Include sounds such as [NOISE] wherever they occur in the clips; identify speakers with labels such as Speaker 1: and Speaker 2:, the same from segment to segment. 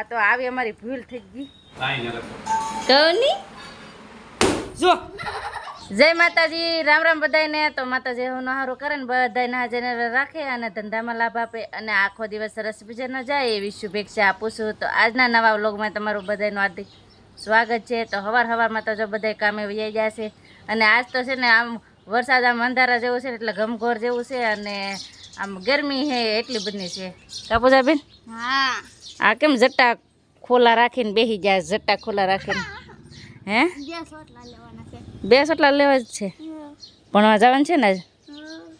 Speaker 1: આ તો આવી અમારી ભૂલ થઈ ગઈ. કૌની? જો! જય માતાજી રામ રામ બધાયને. તો માતાજી હું નહારો કરે ને બધાને હાજર રાખે અને ધંધામાં લાભ આપે અને આખો દિવસ સરસ બીજે ન જાય એવી શુભેચ્છા આપું છું. તો આજના નવા વ્લોગમાં તમારું બધાનું હાર્દિક સ્વાગત છે. તો હવાર હવારમાં તો જો બધા કામે વૈયા ગયા છે. અને આજ તો છે ને આમ વરસાદ આમ અંધારા જેવું છે એટલે ગમઘોર જેવું છે અને આમ ગરમી છે એટલી બધી છે. કાપુજાબેન
Speaker 2: હા.
Speaker 1: આ કેમ જટ્ટા ખોલા રાખીને બેસી જાય જટ્ટા ખોલા રાખીને? હે?
Speaker 2: બે સોટલા
Speaker 1: લેવા જ છે? ભણવા જવાનું છે ને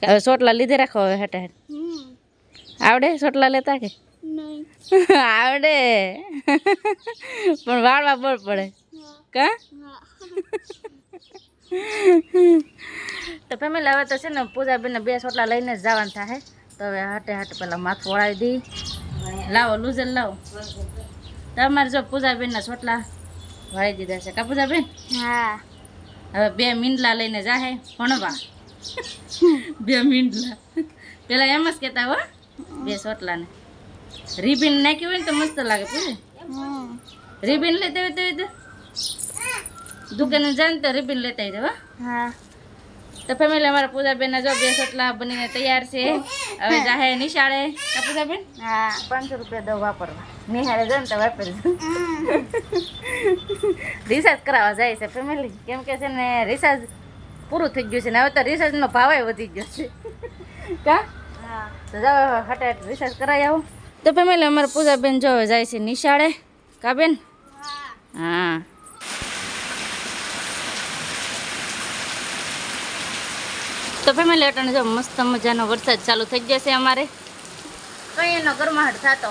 Speaker 1: હવે સોટલા લીધે રાખો હવે હેઠા
Speaker 2: હેઠ?
Speaker 1: આવડે સોટલા લેતા કે? આવડે. પણ વાળવા બળ પડે. કા? તો ફેમિલી હવે તો છે ને પૂજાબેનને બે સોટલા લઈને જ જવાનું થાય. તો હવે હાટે હાટે પેલા માથું વળાવી દઈ લાવો લૂઝર લાવો. તમારે જો પૂજાબેનના સોટલા વળી દીધા છે. કા પૂજાબેન?
Speaker 2: હા.
Speaker 1: હવે બે મીંડલા લઈને જાહે ભણવા. બે મીંડલા. પેલા એમ જ કહેતા હો બે સોટલાને રિબિન નાખ્યું હોય ને તો મસ્ત લાગે પૂછે
Speaker 2: રીબીન
Speaker 1: રિબિન દેવી દેવી તો. દુકાને જાય તો રિબિન લેતા આવી હો.
Speaker 2: હા.
Speaker 1: તો ફેમિલી અમારા પૂજાબેન જો બે સોટલા બનીને તૈયાર છે. હવે જાહે નિશાળે કા પૂજાબેન?
Speaker 2: હા
Speaker 1: પાંચસો રૂપિયા દઉં વાપરવા. નિહાળે ને તો વાપરજો રિસાર્જ કરાવવા જાય છે ફેમિલી કેમ કે છે ને રિસાર્જ પૂરું થઈ ગયું છે ને હવે તો રિસાર્જનો ભાવ વધી ગયો છે. કા?
Speaker 2: હા.
Speaker 1: તો જાઓ હટાટ રિસાર્જ કરાવી આવો. તો ફેમિલી અમારા પૂજાબેન જો જાય છે નિશાળે. કા બેન? હા. તો ફેમિલી અટાણે જો મસ્ત મજાનો વરસાદ ચાલુ થઈ જશે અમારે. કઈ એનો ગરમાહટ થતો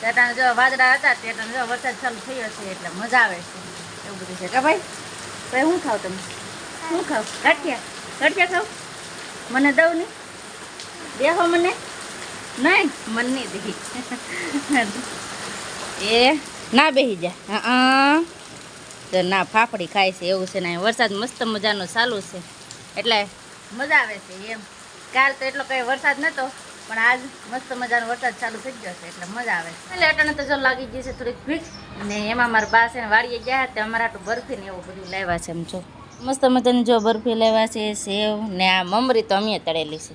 Speaker 1: ત્યાં જો વાદળા હતા ત્યાં જો વરસાદ ચાલુ થયો હશે એટલે મજા આવે છે. એવું બધું છે. કે ભાઈ ભાઈ શું ખાવ તમે? શું ખાવ? ગાંઠિયા? ગાંઠિયા ખાવ? મને દઉં નહીં દેહો મને. નહીં, મન નહીં દે. [LAUGHS] એ ના બેસી જા. હા તો ના ફાફડી ખાય છે, એવું છે ને. વરસાદ મસ્ત મજાનો ચાલુ છે. એટલે મજા આવે છે એમ. કાલ તો એટલો કઈ વરસાદ નતો પણ આજ મસ્ત મજાનો વરસાદ ચાલુ થઈ ગયો છે એટલે મજા આવે એટલે અટાણે તો જો લાગી ગઈ છે થોડીક ભીખ. ને એમાં મારા બા છે વાળીએ ગયા હતા અમારા આટલું બરફી ને એવું બધું લાવ્યા છે એમ જો. મસ્ત મજાની જો બરફી લાવ્યા છે સેવ ને આ મમરી તો અમે તળેલી છે.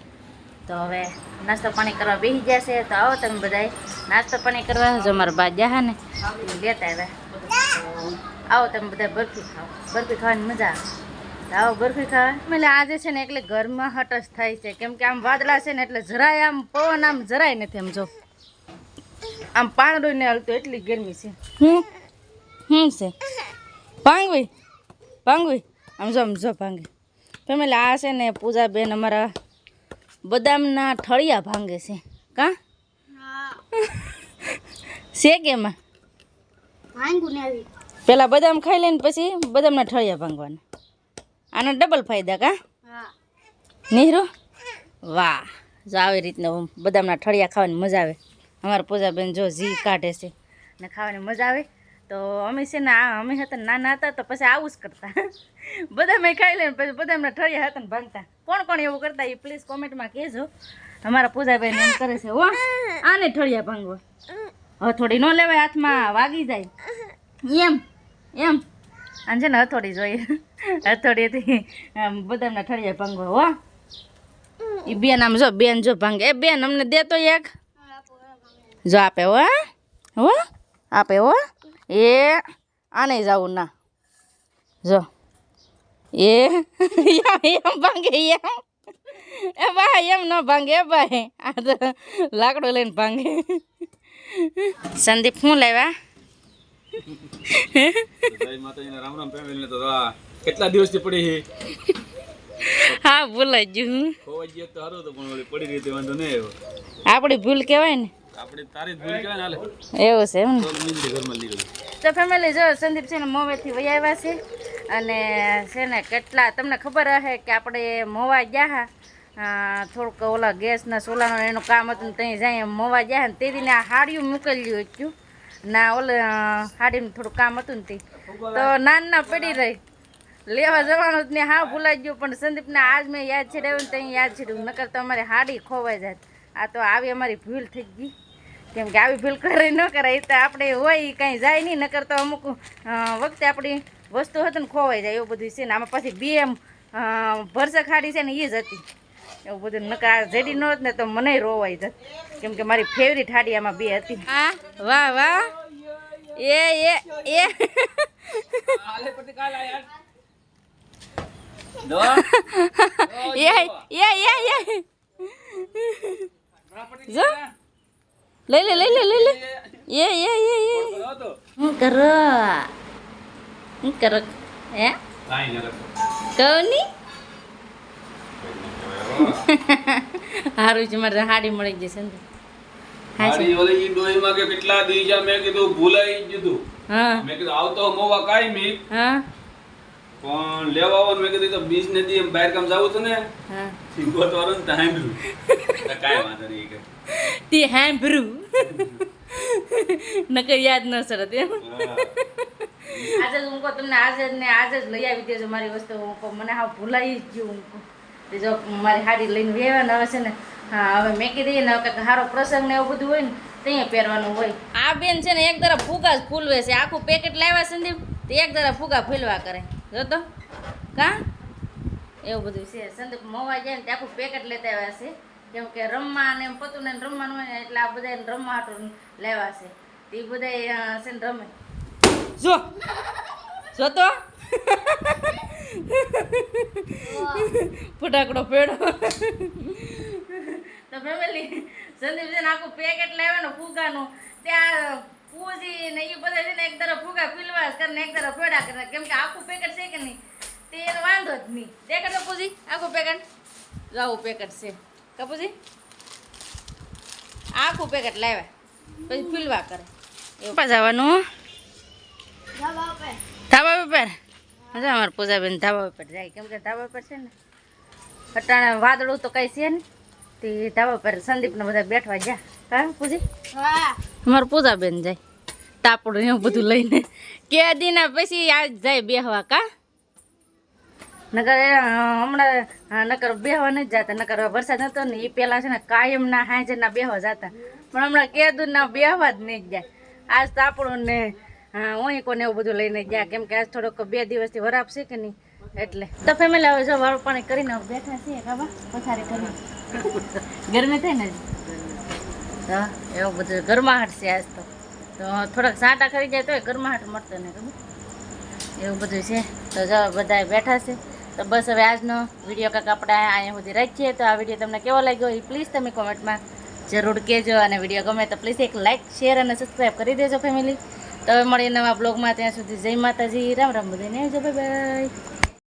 Speaker 1: તો હવે નાસ્તો પાણી કરવા બેસી ગયા છે તો આવો તમે બધાય. નાસ્તો પાણી કરવા જો મારા બા ગયા ને લેતા આવ્યા. આવો તમે બધા બરફી ખાઓ. બરફી ખાવાની મજા આવે. આવો બરફી ખાવા એટલે આજે છે ને એટલે ઘરમાં હટસ થાય છે. કેમ કે આમ વાદળા છે ને એટલે જરાય આમ પવન આમ જરાય નથી આમ જો. આમ પાંદડું ને હલતું એટલી ગરમી છે. હું હું છે. ભાંગવી ભાંગવી. આમ જો આમ જો ભાંગી. ફેમિલી આ છે ને પૂજાબેન અમારા બદામના ઠળિયા ભાંગે છે. કા? છે કે એમાં?
Speaker 2: ભાંગું
Speaker 1: પેલા બદામ ખાઈ લઈને પછી બદામના ઠળિયા ભાંગવાના. આના ડબલ ફાયદા કા?
Speaker 2: હા.
Speaker 1: નીહરો? વાહ જો આવી રીતના બદામના ઠળિયા ખાવાની મજા આવે. અમારા પૂજાબેન જો જી કાઢે છે ને ખાવાની મજા આવે. તો અમે છે ને અમે હતા નાના હતા તો પછી આવું જ કરતા. [LAUGHS] બદામે ખાઈ લઈને પછી બદામના ઠળિયા હતા ને ભાંગતા. કોણ કોણ એવું કરતા એ પ્લીઝ કોમેન્ટમાં કહેજો. અમારા પૂજાબેન એમ કરે છે ઓ આને ઠળિયા ભાંગવા. થોડી ન લેવાય હાથમાં વાગી જાય. એમ એમ. અને છે ને હથોડી જોઈએ. હથોડીથી, આમ બદામના ઠળિયા ભાંગવા હો. એ બેન આમ જો, બેન જો ભાંગે. એ બેન અમને દે તો એક. જો આપે, હો. હો. આપે, હો. એ આને જવું ના. જો. એ એમ ભાંગે, એમ. એ ભાઈ, એમ ન ભાંગે, એ ભાઈ. આ તો લાકડો લઈને ભાંગે. સંદીપ શું લેવા?
Speaker 3: રામ રામ family તો કેટલા દિવસથી પડી છે
Speaker 1: હા ભૂલાઈ ગયું
Speaker 3: ખોવાઈ ગયો તો પણ પડી રહી વાંધો નહીં આવ્યો.
Speaker 1: આપણી ભૂલ કહેવાય ને?
Speaker 3: આપણે તારી ભૂલ કહેવાય ને હાલે.
Speaker 1: એવું છે એમ ને?
Speaker 3: તો મીંડી ઘરમાં નીકળી.
Speaker 1: તો ફેમિલી જો સંદીપ છે ને મોવેથી વહી આવ્યા છે અને છે ને કેટલા તમને ખબર હશે કે આપણે મોવા ગયા હા થોડુંક ઓલા ગેસના સોલાનું એનું કામ હતું ને ત્યાં જાય મોવા ગયા ને તે દીને આ હાડિયું મોકલ્યું હતું. ના, ઓલે હાડીનું થોડું કામ હતું ને તે. તો નાના પડી રહી. લેવા જવાનું જ ને, હા, ભૂલાઈ ગયું, પણ સંદીપને આજ મેં યાદ છેડાવ્યું ને ત્યાં યાદ છેડ્યું. નકર તો અમારી હાડી ખોવાઈ જાય આ તો આવી અમારી ભૂલ થઈ ગઈ. કેમ કે આવી ભૂલ કરે ન કરાય તો આપણે હોય કાંઈ જાય નહીં. નકર તો અમુક વખતે આપણી વસ્તુ હતી ને ખોવાઈ જાય એવું બધું છે ને. આમાં પછી બે એમ ભરસક હાડી છે ને એ જ હતી. એવું બધું નકા જેડી ન હોત ને તો મને રોવાઈ જત. કેમ કે મારી ફેવરિટ હાડી આમાં બે હતી. હા? વાહ વાહ. એ એ એ.
Speaker 3: આલે પતિ કાલ આ દો
Speaker 1: એ એ એ. એ
Speaker 3: પતિ
Speaker 1: જો. લઈ લે લઈ લે લઈ લે. એ એ એ એ. હું કરો? હું કરો? હે?
Speaker 3: કાઈ ન કરતો
Speaker 1: કૌની [LAUGHS] હારું છે મારે હાડી મળી જશે ને. હા છે
Speaker 3: મારી ઓલી ઈ ડોહીમાં કે કેટલા દી મેં કીધું ભૂલાઈ જ
Speaker 1: હા.
Speaker 3: મેં કીધું આવતો મોવા કાઈ
Speaker 1: હા.
Speaker 3: પણ લેવા આવવાનું મેં કીધું તો બીજ નદી એમ બહાર કામ જાવું હતું ને.
Speaker 1: હા.
Speaker 3: સિંગોત વાળું ને ટાઈમ કાંઈ વાંધો નહીં કે.
Speaker 1: તે સાંભળ્યું નકર યાદ ન સરત એમ. આજે જ હું કહું તમને આજે જ ને આજે જ લઈ આવી દેજો મારી વસ્તુ હું કહું મને હા ભૂલાઈ જ ગયું હું જો મારી હાડી લઈને વેવા આવે છે ને હા હવે મેકી દઈએ ને કંઈક સારો પ્રસંગ ને એવું બધું હોય ને ત્યાં પહેરવાનું હોય. આ બેન છે ને એક તરફ ફૂગા જ ફૂલવે છે. આખું પેકેટ લાવ્યા સંદીપ તો એક તરફ ફુગા ફૂલવા કરે. જો તો કા? એવું બધું છે. સંદીપ મોવા જાય ને તે આખું પેકેટ લેતા આવ્યા છે. કેમ કે રમવા ને એમ પતું ને રમવાનું હોય ને એટલે આ બધા રમવા હાટું લેવા છે. તે બધા છે ને રમે. જો. જો તો ફટાકડો પેડો તો ફેમિલી સંદીપજી આખું પેકેટ લાવ્યા ફૂગાનું. ત્યાં પૂજી ને એ બધા છે ને એક તરફ ફૂગા પીલવાસ કરે ને એક તરફ પેડા કરે. કેમ કે આખું પેકેટ છે કે નહીં? તે એનો વાંધો જ નહીં. દેખાડ પૂજી આખું પેકેટ આવું પેકેટ છે. કપૂજી આખું પેકેટ લાવ્યા. પછી પીલવા કરે. એવું. જવાનું?
Speaker 2: ધાબા પર
Speaker 1: ધાબા ઉપર? મજા અમારે પૂજાબેન ધાબા ઉપર જાય. કેમ કે ધાબા ઉપર છે ને અટાણે વાદળું તો કઈ છે ને. તે ધાબા પર સંદીપ ને બધા બેઠવા ગયા. હા પૂજી?
Speaker 2: મારું
Speaker 1: અમારે પૂજાબેન જાય. તાપડું એવું બધું લઈને. કે દીના પછી આજ જાય બેહવા કા? નકર એ, હમણાં નકર બેહવા નથી જતા. નકર વરસાદ હતો ને એ પેલા છે ને કાયમ ના હાજર ના બેહવા જતા. પણ હમણાં કેદું ના બેહવા જ નહીં જાય આજ તાપડું ને ઓઈ કોને એવું બધું લઈને ગયા. કેમ કે આજ થોડોક બે દિવસથી વરાપ છે કે નહીં? એટલે. તો ફેમિલી હવે જો વાળું પાણી કરીને બેઠા છીએ કાબા પથારી કરી ગરમી થાય ને હા એવું બધું ગરમાહટ છે આજ તો. તો થોડાક સાંટા ખરી જાય તોય ગરમાહટ મળતો ને, ખબર? એવું બધું છે. તો જો બધા બેઠા છે. તો બસ હવે આજનો વીડિયો કાંક આપણે અહીંયા સુધી રાખીએ. તો આ વીડિયો તમને કેવો લાગ્યો એ પ્લીઝ તમે કોમેન્ટમાં જરૂર કહેજો. અને વીડિયો ગમે તો પ્લીઝ એક લાઇક શેર અને સબસ્ક્રાઈબ કરી દેજો ફેમિલી તો હવે મળીએ નવા બ્લોગમાં ત્યાં સુધી જય માતાજી. રામ રામ બધાને. જય બાય બાય.